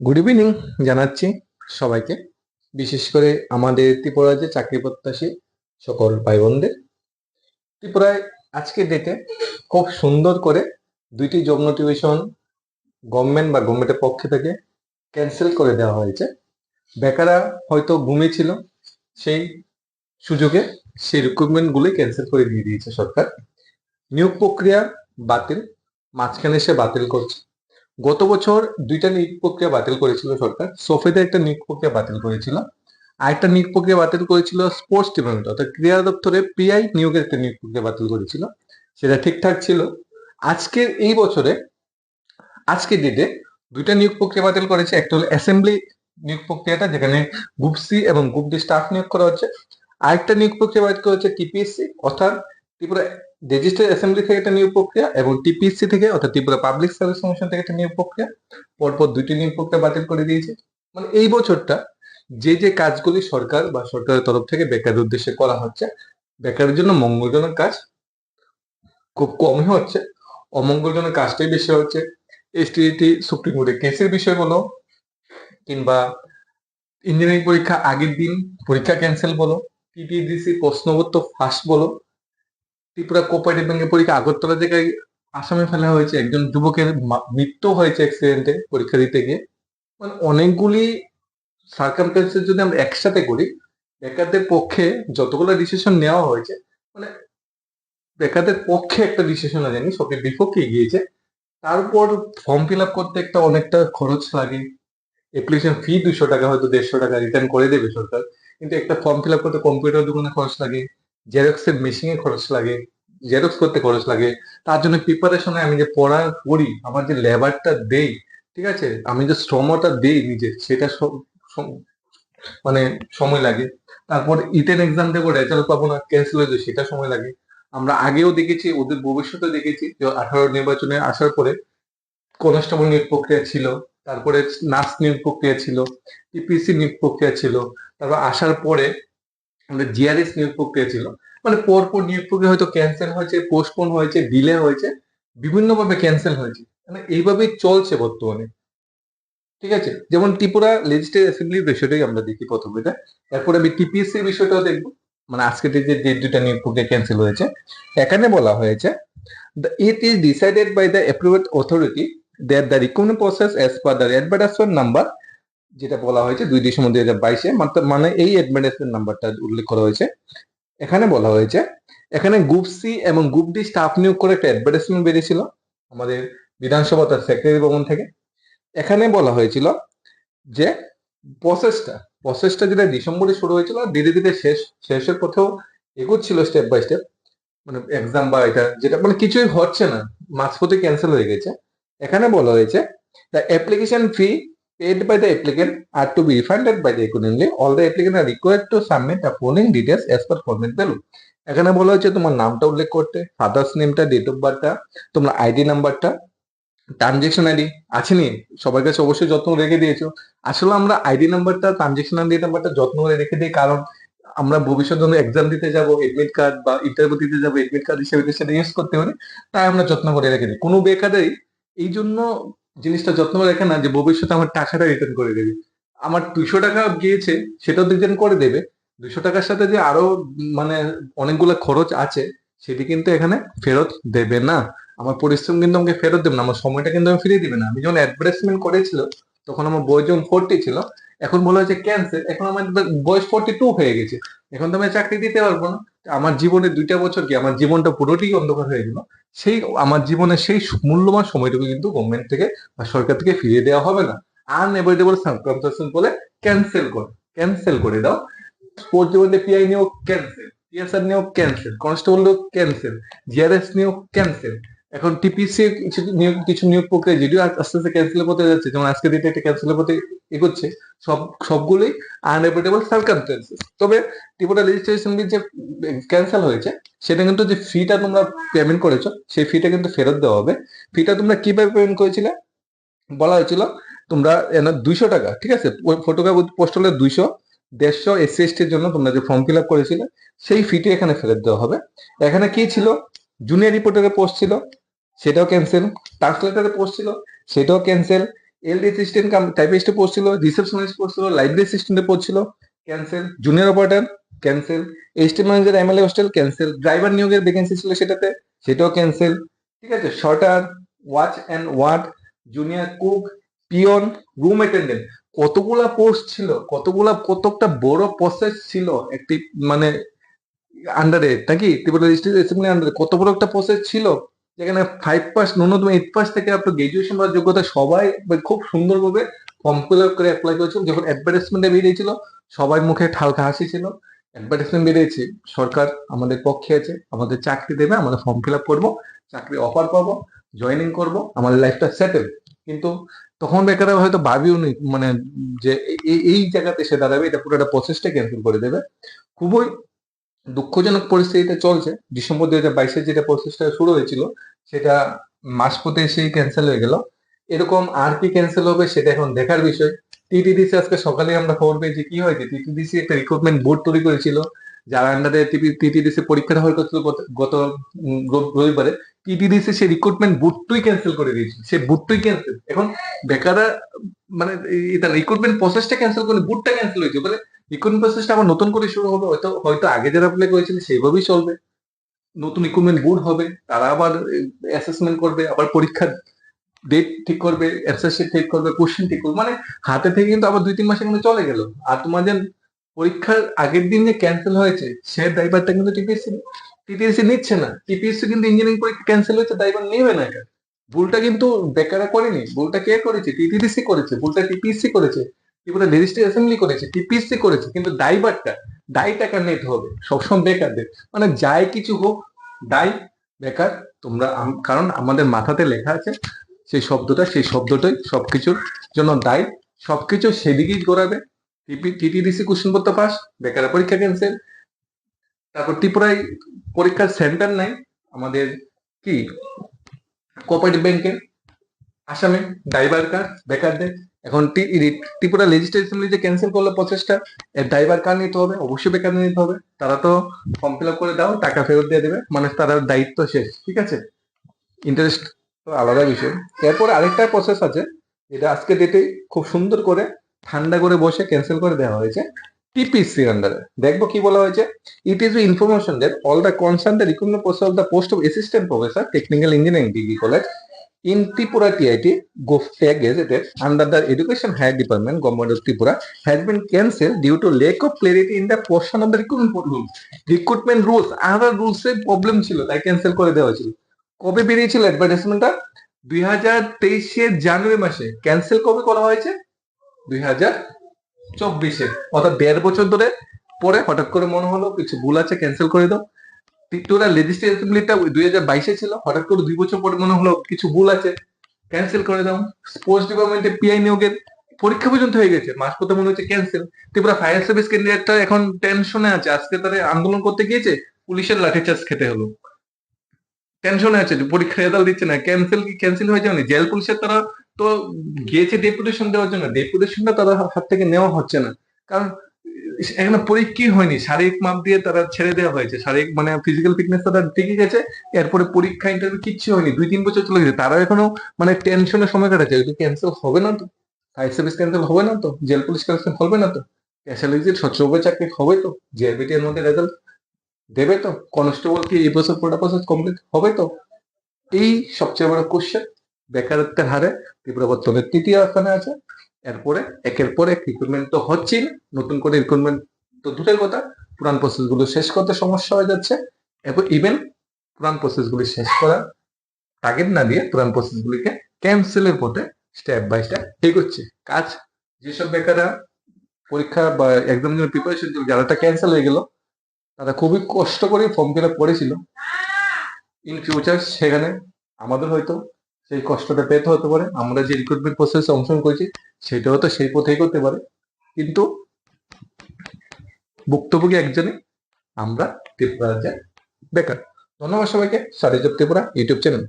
Good evening জানাচ্ছি সবাইকে। বিশেষ করে আমাদের ত্রিপুরা যে চাকরি প্রত্যাশী সকল ভাই বোনদের ত্রিপুরায় আজকের ডেটে খুব সুন্দর করে দুইটি জব নোটিফিকেশন গভর্নমেন্ট বা গভর্নমেন্টের পক্ষ থেকে ক্যান্সেল করে দেওয়া হয়েছে। বেকাররা হয়তো ঘুমিয়েছিল সেই সুযোগে সেই রিক্রুটমেন্টগুলোই ক্যান্সেল করে দিয়ে দিয়েছে সরকার। নিয়োগ প্রক্রিয়া বাতিল, মাঝখানে সে বাতিল করছে। গত বছর দুইটা নিয়োগ প্রক্রিয়া বাতিল করেছিল সরকার। সোফেতে একটা নিয়োগ প্রক্রিয়া বাতিল করেছিল। আরেকটা নিয়োগ প্রক্রিয়া বাতিল করেছিল স্পোর্টস ডিপার্টমেন্ট, অর্থাৎ ক্রীড়া দপ্তরে পিআই নিয়োগের একটা নিয়োগ প্রক্রিয়া বাতিল করেছিল। সেটা ঠিকঠাক ছিল। আজকের এই বছরে, আজকের ডেটে দুইটা নিয়োগ প্রক্রিয়া বাতিল করেছে। একটা হলো অ্যাসেম্বলি নিয়োগ প্রক্রিয়াটা, যেখানে গ্রুপ সি এবং গ্রুপ ডি স্টাফ নিয়োগ করা হচ্ছে। আরেকটা নিয়োগ প্রক্রিয়া বাতিল করা হচ্ছে টিপিএসসি অর্থাৎ ত্রিপুরা রেজিস্টার অ্যাসেম্বলি থেকে একটা নিয়োগ প্রক্রিয়া এবং টিপিএসসি থেকে অর্থাৎ ত্রিপুরা পাবলিক সার্ভিস কমিশন থেকে একটা নিয়োগ প্রক্রিয়া। পরপর দুইটি নিয়োগ প্রক্রিয়া বাতিল করে দিয়েছে। মানে এই বছরটা যে যে কাজগুলি সরকার বা সরকারের তরফ থেকে বেকারের উদ্দেশ্যে করা হচ্ছে, বেকারের জন্য মঙ্গলজনক কাজ খুব কমই হচ্ছে। অমঙ্গলজনক কাজটাই বেশি হচ্ছে। এসটিটি সুপ্রিম কোর্টে কেসের বিষয় বলো কিংবা ইঞ্জিনিয়ারিং পরীক্ষা আগের দিন, পরীক্ষা ক্যান্সেল বলো টিটিডিসি প্রশ্নপত্র ফার্স্ট বলো ত্রিপুরা কোপারেটিভ ব্যাংকের পরীক্ষা আগরতলা জায়গায় আসামে ফেলা হয়েছে। একজন যুবকের মৃত্যু হয়েছে অ্যাক্সিডেন্টে পরীক্ষা দিতে গিয়ে। মানে অনেকগুলি সার্কামস্টেন্সেস যদি আমরা একসাথে করি, বেকারদের পক্ষে যতগুলো ডিসিশন নেওয়া হয়েছে মানে বেকারদের পক্ষে একটা ডিসিশন জানি সবকে বিপক্ষে গিয়েছে তারপর ফর্ম ফিল আপ করতে একটা অনেকটা খরচ লাগে। অ্যাপ্লিকেশন ফি দুশো টাকা হয়তো দেড়শো টাকা রিটার্ন করে দেবে সরকার। কিন্তু একটা ফর্ম ফিল আপ করতে কম্পিউটার দোকানে খরচ লাগে। জেরক্সের মেশিনে খরচ লাগে জেরক্স করতে খরচ লাগে, তার জন্য প্রিপারেশনে আমি যে পড়া করি, আমার যে লেবারটা দেই, ঠিক আছে? আমি যে শ্রমটা দেই নিজে, সেটা মানে সময় লাগে। তারপর ইটেন এক্সাম দেবো রেজাল্ট পাবো না ক্যান্সেল হয়ে সেটা সময় লাগে। আমরা আগেও দেখেছি, ওদের ভবিষ্যতে দেখেছি, যে আঠারো নির্বাচনে আসার পরে কনস্টেবল নিয়োগ প্রক্রিয়া ছিল, তারপরে নার্স নিয়োগ প্রক্রিয়া ছিল টিপিসি নিয়োগ প্রক্রিয়া ছিল, তারপর আসার পরে আমাদের জিআরএস নিয়োগ প্রক্রিয়া ছিল। মানে পরপর নিয়োগ প্রক্রিয়া হয়তো ক্যান্সেল হয়েছে পোস্টপোন হয়েছে ডিলে হয়েছে, বিভিন্নভাবে ক্যান্সেল হয়েছে। মানে এইভাবেই চলছে বর্তমানে। ঠিক আছে? যেমন ত্রিপুরা লেজিস্লেটিভ অ্যাসেম্বলির বিষয়টাই আমরা দেখি প্রথমে এরপরে আমি টিপিএসসি বিষয়টাও দেখব। মানে আজকে যে যে দুইটা নিয়োগ প্রক্রিয়া ক্যান্সেল হয়েছে, এখানে বলা হয়েছে it is decided by the approved authority that the recruitment process as per the advertisement number, যেটা বলা হয়েছে দুই ডিসেম্বর দুই হাজার বাইশে মানে এই অ্যাডভার্টাইজমেন্ট নাম্বারটা উল্লেখ করা হয়েছে এখানে বলা হয়েছে, এখানে গ্রুপ সি এবং গ্রুপ ডি স্টাফ নিয়োগ করে একটা অ্যাডভার্টাইজমেন্ট বেরিয়েছিল আমাদের বিধানসভা তার সেক্রেটারি ভবন থেকে। এখানে বলা হয়েছিল যে প্রসেসটা প্রসেসটা যেটা ডিসেম্বরে শুরু হয়েছিল, ধীরে ধীরে শেষ, শেষের পথেও এগোচ্ছিল স্টেপ বাই স্টেপ মানে এক্সাম বা এটা যেটা মানে কিছুই হচ্ছে না, মাঝপথে ক্যান্সেল হয়ে গেছে। এখানে বলা হয়েছে the application fee paid by the applicant are to be refunded by the accordingly all the applicant are required to submit the following details as per format value এখানে বলা হয়েছে তোমার নামটা উল্লেখ করতে ফাদার্স নেমটা ডেট অফ বার্থটা তোমার ID নাম্বারটা ট্রানজেকশন আইডি আছে নি? সবার কাছে অবশ্যই যত্ন রেখে দিয়েছ। আসলে আমরা আইডি নাম্বারটা ট্রানজেকশন আইডি নাম্বারটা যত্ন করে রেখে দিই কারণ আমরা ভবিষ্যতে যখন এক্সাম দিতে যাব এডমিট কার্ড বা ইন্টারভিউ দিতে যাব এডমিট কার্ড হিসেবে সেটা ইউজ করতে পারি তাই আমরা যত্ন করে রেখে দিই। কোনো বেকারেই এই জন্য জিনিসটা যত্ন রাখে না যে ভবিষ্যতে আমার টাকাটা রিটার্ন করে দেবে। আমার দুশো টাকা গিয়েছে, সেটাও রিটার্ন করে দেবে। দুশো টাকার সাথে যে আরও মানে অনেকগুলো খরচ আছে, সেটি কিন্তু এখানে ফেরত দেবে না। আমার পরিশ্রম কিন্তু আমাকে ফেরত দেবে না, আমার সময়টা কিন্তু আমি ফিরিয়ে দিবে না। আমি যখন অ্যাডভার্টাইজমেন্ট করেছিল, তখন আমার বয়স যখন ফোরটি ছিল, এখন বলা হয়েছে ক্যান্সেল এখন আমার বয়স ফোরটি টু হয়ে গেছে। এখন তো আমি চাকরি দিতে পারব না। আমার জীবনে দুইটা বছর কি, আমার জীবনটা পুরোটাই অন্ধকার হয়ে গেল। সেই, আমার জীবনে সেই মূল্যবান সময়টুকু কিন্তু গভর্নমেন্ট থেকে বা সরকার থেকে ফিরিয়ে দেওয়া হবে না। আনএভয়েডেবল সার্কামস্টেন্স বলে ক্যান্সেল কর ক্যান্সেল করে দাও। স্পোর্টস জীবনে পিআই নিয়েও ক্যান্সেল পিএসআর নিয়েও ক্যান্সেল কনস্টেবল নিয়েও ক্যান্সেল জিআরএস নিয়েও ক্যান্সেল এখন টিপিসি কিছু নিয়োগ কিছু নিয়োগ প্রক্রিয়া যদিও আস্তে আস্তে ক্যান্সেল হতে যাচ্ছে, যেমন আজকে দিতে একটা ক্যান্সেল হতে এগোচ্ছে, সব, সবগুলোই আনএভয়েডেবল সার্কামস্টেন্সেস তবে ত্রিপুরা লেজিস্লেশন যে ক্যান্সেল হয়েছে, সেটা কিন্তু যে ফিটা তোমরা পেমেন্ট করেছ, সেই ফিটা কিন্তু ফেরত দেওয়া হবে। ফিটা তোমরা কীভাবে পেমেন্ট করেছিলে? বলা হয়েছিল, তোমরা দুইশো টাকা, ঠিক আছে? ফটোগ্রাফ পোস্ট হলে দুইশো, দেড়শো এসসি এসটির জন্য তোমরা যে ফর্ম ফিল আপ করেছিলে, সেই ফিটি এখানে ফেরত দেওয়া হবে। এখানে কি ছিল? জুনিয়র রিপোর্টারের পোস্ট ছিল। সেটাও ক্যান্সেল ট্রান্সলেটারের পোস্ট ছিল, সেটাও ক্যান্সেল এলডি কাম টাইপিস্টে পোস্ট ছিল রিসেপশনিস্ট পোস্ট ছিল library অ্যাসিস্ট্যান্টে post cancel junior operator cancel ST manager MLA hostel cancel driver নিয়োগের ভ্যাকেন্সি ছিল সেটাতে, সেটাও ক্যান্সেল ঠিক আছে? Sorter watch and ward junior cook peon room attendant কতগুলা পোস্ট ছিল, কতগুলা কতটা বড় প্রসেস ছিল একটি মানে আন্ডারে নাকি? ত্রিপুরা ডিস্ট্রিক্ট অ্যাসেম্বলি আন্ডারে কত বড় একটা প্রসেস ছিল? যেখানে ফাইভ পাস ন্যূনতম এইট পাস থেকে আপনার গ্রাজুয়েশন বা যোগ্যতা সবাই খুব সুন্দরভাবে ফর্ম ফিল আপ করে অ্যাপ্লাই করেছিল। যখন অ্যাডভার্টাইজমেন্টে বেরিয়েছিল, সবাই মুখে ঠালকা হাসি ছিল। অ্যাডভার্টাইজমেন্ট বেরিয়েছে, সরকার আমাদের পক্ষে আছে, আমাদের চাকরি দেবে, আমাদের ফর্ম ফিল আপ করব, চাকরি অফার পাবো জয়েনিং করব, আমাদের লাইফটা সেটেল কিন্তু তখন বেকাররা হয়তো ভাবিও নি মানে যে এই- জায়গাতে এসে দাঁড়াবে, এটা পুরো একটা প্রসেসটা ক্যান্সেল করে দেবে। খুবই দুঃখজনক পরিস্থিতিতে চলছে। ডিসেম্বর দুই হাজার বাইশে যেটা প্রসেসটা শুরু হয়েছিল সেটা মাঝপথে এসেই ক্যান্সেল হয়ে গেল। এরকম আর কি ক্যান্সেল হবে সেটা এখন দেখার বিষয়। টিটিডিসি আজকে সকালে আমরা খবর পেয়েছি কি হয়েছে? টিটিডিসি একটা রিক্রুটমেন্ট বোর্ড তৈরি করেছিল, যার আন্ডারে টিটিডিসি পরীক্ষাটা হয়ে করছিল গত- রবিবারে। টিটিডিসি সেই রিক্রুটমেন্ট বুটটুই ক্যান্সেল করে দিয়েছে। সে বুটটুই ক্যান্সেল এখন বেকাররা মানে এটা রিক্রুটমেন্ট প্রসেসটা ক্যান্সেল করে বুটটা ক্যান্সেল হয়েছে বলে রিক্রুটমেন্ট প্রসেসটা আবার নতুন করে শুরু হবে, হয়তো হয়তো আগে যারা অ্যাপ্লাই করেছিল সেইভাবেই চলবে। নতুন রিক্রুটমেন্ট বোর্ড হবে, তারা আবার অ্যাসেসমেন্ট করবে, আবার পরীক্ষার ডেট ঠিক করবে অ্যান্সার শিট ঠিক করবে কোশ্চেন ঠিক করবে মানে হাতে থেকে কিন্তু আবার দুই তিন মাসে কিন্তু চলে গেল। আর তোমার যে পরীক্ষার আগের দিন যে ক্যান্সেল হয়েছে, সে ড্রাইভারটা কিন্তু টিপিএসসি টিপিএসসি নিচ্ছে না। টিপিএসসি কিন্তু ইঞ্জিনিয়ারিং পরীক্ষা ক্যান্সেল হয়েছে দায়ভার নেবে না এটা ভুলটা কিন্তু বেকারা করেনি, ভুলটা কে করেছে? টিটিডিসি করেছে, ভুলটা টিপিএসসি করেছে ত্রিপুরা লেজিস্ট্রেটিভ অ্যাসেম্বলি করেছে টিপিএসসি করেছে, কিন্তু দায়ভারটা দায় টাকা নিতে হবে সবসময় বেকারদের। মানে যাই কিছু হোক দায় বেকার, তোমরা কারণ আমাদের মাথাতে লেখা আছে, সেই শব্দটা, সেই শব্দটাই সবকিছুর জন্য দায়ী সবকিছু সেদিকেই গড়াবে টিটিডিসি কোশ্চেন পত্র পাস বেকার পরীক্ষা ক্যান্সেল তারপর ত্রিপুরায় পরীক্ষার সেন্টার নাই, আমাদের কি? কোঅপারেটিভ ব্যাংকের আসামে ড্রাইভার কার বেকারদের। এখন ত্রিপুরা লেজিস্লেশন যে ক্যান্সেল করল প্রচেষ্টা এর ড্রাইভার কার নিতে হবে? অবশ্যই বেকার নিতে হবে। তারা তো ফর্ম ফিল আপ করে দাও, টাকা ফেরত দিয়ে দেবে। মানে তার দায়িত্ব শেষ, ঠিক আছে? ইন্টারেস্ট তো আলাদা বিষয়। এরপরে আরেকটা প্রসেস আছে, যেটা আজকে ডেটে খুব সুন্দর করে, ঠান্ডা করে বসে ক্যান্সেল করে দেওয়া হয়েছে টিপিসি আন্ডারে দেখব কি বলা হয়েছে? It is information that all the concern the recruitment process of the post of assistant professor technical engineering degree college in Tripura TIT GovTech gazetted under the Education Higher Department, Government of Tripura, has been cancelled due to lack of clarity in the portion of the recruitment rules. Recruitment rules, আলাদা rules এর problem ছিল তাই cancel করে দেওয়া হয়েছিল কবে বেরিয়েছিল অ্যাডভার্টাইজমেন্টটা দুই হাজার তেইশের জানুয়ারি মাসে ক্যান্সেল কবে করা হয়েছে দুই হাজার চব্বিশে অর্থাৎ দেড় বছর ধরে পরে হঠাৎ করে মনে হলো কিছু ভুল আছে ক্যান্সেল করে দাও ত্রিপুরা লেজিস্লেটিভ অ্যাসেম্বলিটা দুই হাজার বাইশে ছিল। হঠাৎ করে দুই বছর পরে মনে হলো কিছু ভুল আছে। ক্যান্সেল করে দাও। স্পোর্টস ডিপার্টমেন্টে পিআই নিয়োগের পরীক্ষা পর্যন্ত হয়ে গেছে। মাস পথে মনে হচ্ছে ক্যান্সেল ত্রিপুরা ফায়ার সার্ভিস ক্যান্ডিডেটটা এখন টেনশনে আছে। আজকে তারা আন্দোলন করতে গিয়েছে, পুলিশের লাঠিচার্জ খেতে হলো। টেনশনে আছে যে পরীক্ষা রেজাল্ট দিচ্ছে না। ক্যান্সেল কি ক্যান্সেল হয়ে যায়নি জেল পুলিশের তারা তো গিয়েছে ডেপুটেশন দেওয়ার জন্য। ডেপুটেশনটা তারা হাত থেকে নেওয়া হচ্ছে না। কারণ এখানে পরীক্ষাই হয়নি। শারীরিক মাপ দিয়ে তারা ছেড়ে দেওয়া হয়েছে। শারীরিক মানে ফিজিক্যাল ফিটনেস তারা ঠিকই গেছে। এরপরে পরীক্ষা ইন্টারভিউ কিচ্ছু হয়নি। দুই, তিন বছর চলে গেছে। তারা এখনও মানে টেনশনের সময় কাটাচ্ছে। এটা ক্যান্সেল হবে না তো। ফায়ার সার্ভিস ক্যান্সেল হবে না তো। জেল পুলিশ ক্যান্সেল হবে না তো। ক্যাশালিজির সচ্চব্য চাকরি হবে তো। জিআরবিটি এর মধ্যে রেজাল্ট দেবে তো। কনস্টেবল কি এই বছর পুরোটা প্রসেস কমপ্লিট হবে তো? এই সবচেয়ে বড় কোশ্চেন বেকারত্বের হারে ত্রিপুরা বর্তমানে তৃতীয় স্থানে আছে। এরপরে একের পর এক রিক্রুটমেন্ট তো হচ্ছেই না। নতুন করে রিক্রুটমেন্ট তো দূরের কথা, পুরান প্রসেসগুলো শেষ করতে সমস্যা হয়ে যাচ্ছে। এবং ইভেন পুরান প্রসেস গুলি শেষ করার টার্গেট না দিয়ে পুরান প্রসেস গুলিকে ক্যান্সেলের পথে স্টেপ বাই স্টেপ এগোচ্ছে কাজ, যেসব বেকাররা পরীক্ষা বা এক্সাম জন্য প্রিপারেশন ছিল যারাটা ক্যান্সেল হয়ে গেল, তারা খুবই কষ্ট করে ফর্ম ফিল আপ করেছিল। ইন ফিউচার সেখানে আমাদের হয়তো সেই কষ্টটা পেতে হতে পারে। আমরা যে রিক্রুটমেন্ট প্রসেসে অংশগ্রহণ করেছি সেটাও তো সেই পথেই করতে পারে। কিন্তু ভুক্তভোগী একজনে আমরা ত্রিপুরা রাজ্যের বেকার। ধন্যবাদ সবাইকে। সারিজব ত্রিপুরা ইউটিউব চ্যানেল।